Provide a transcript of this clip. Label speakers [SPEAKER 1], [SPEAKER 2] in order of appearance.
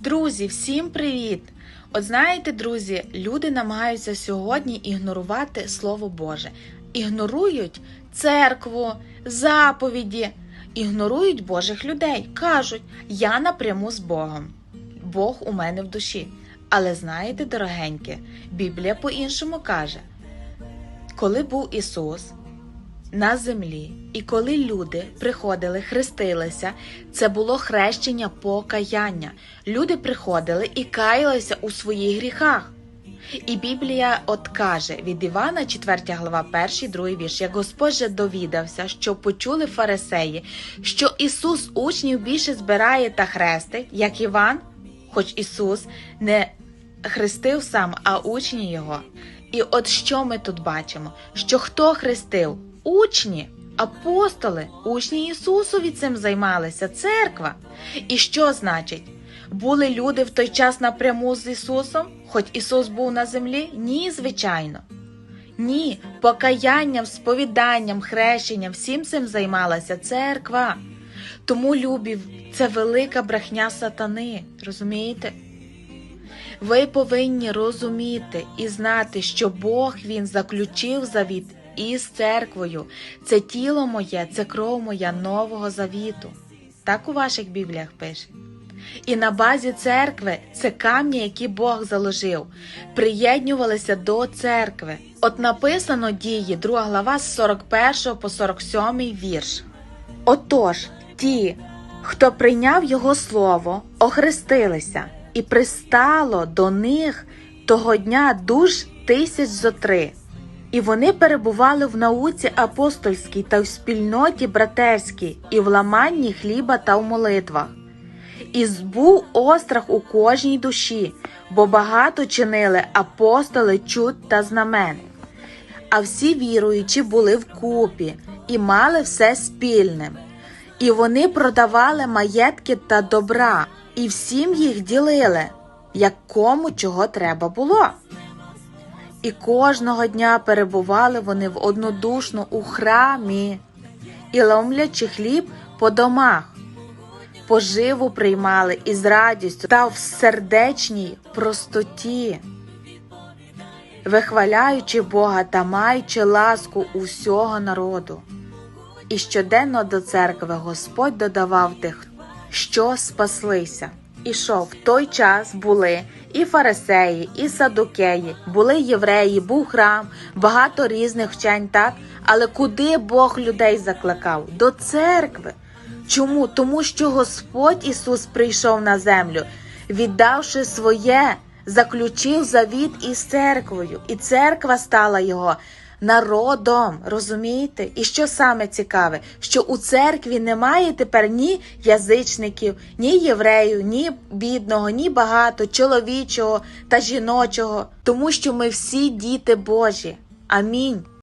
[SPEAKER 1] Друзі, всім привіт! От знаєте, друзі, люди намагаються сьогодні ігнорувати Слово Боже. Ігнорують церкву, заповіді, ігнорують Божих людей. Кажуть, я напряму з Богом. Бог у мене в душі. Але знаєте, дорогеньке, Біблія по-іншому каже: коли був Ісус, на землі, і коли люди приходили, хрестилися, це було хрещення покаяння. Люди приходили і каялися у своїх гріхах. І Біблія от каже від Івана, 4 глава, 1, 2 вірш, як Господь же довідався, що почули фарисеї, що Ісус учнів більше збирає та хрестить, як Іван, хоч Ісус не хрестив сам, а учні його. І от що ми тут бачимо? Що хто хрестив? Учні, апостоли, учні Ісусові цим займалися, церква. І що значить? Були люди в той час напряму з Ісусом, хоч Ісус був на землі? Ні, звичайно. Ні, покаянням, сповіданням, хрещенням, всім цим займалася церква. Тому любів це велика брехня сатани, розумієте? Ви повинні розуміти і знати, що Бог Він заключив завіт із церквою. Це тіло моє, це кров моя нового завіту. Так у ваших бібліях пише. І на базі церкви це камні, які Бог заложив, приєднювалися до церкви. От написано дії, 2 глава з 41 по 47 вірш. Отож, ті, хто прийняв його слово, охрестилися, і пристало до них того дня душ тисяч зо три. І вони перебували в науці апостольській та в спільноті братерській, і в ламанні хліба та в молитвах. І збув острах у кожній душі, бо багато чинили апостоли чуд та знамен. А всі віруючі були вкупі і мали все спільним. І вони продавали маєтки та добра, і всім їх ділили, як кому чого треба було. І кожного дня перебували вони в однодушно у храмі, і ломлячи хліб по домах, поживу приймали із радістю та в сердечній простоті, вихваляючи Бога та маючи ласку усього народу. І щоденно до церкви Господь додавав тих, що спаслися. І що в той час були і фарисеї, і садукеї, були євреї, був храм, багато різних вчень, так? Але куди Бог людей закликав? До церкви. Чому? Тому що Господь Ісус прийшов на землю, віддавши своє, заключив завіт із церквою, і церква стала його народом. Розумієте? І що саме цікаве, що у церкві немає тепер ні язичників, ні євреїв, ні бідного, ні багато, чоловічого та жіночого, тому що ми всі діти Божі. Амінь.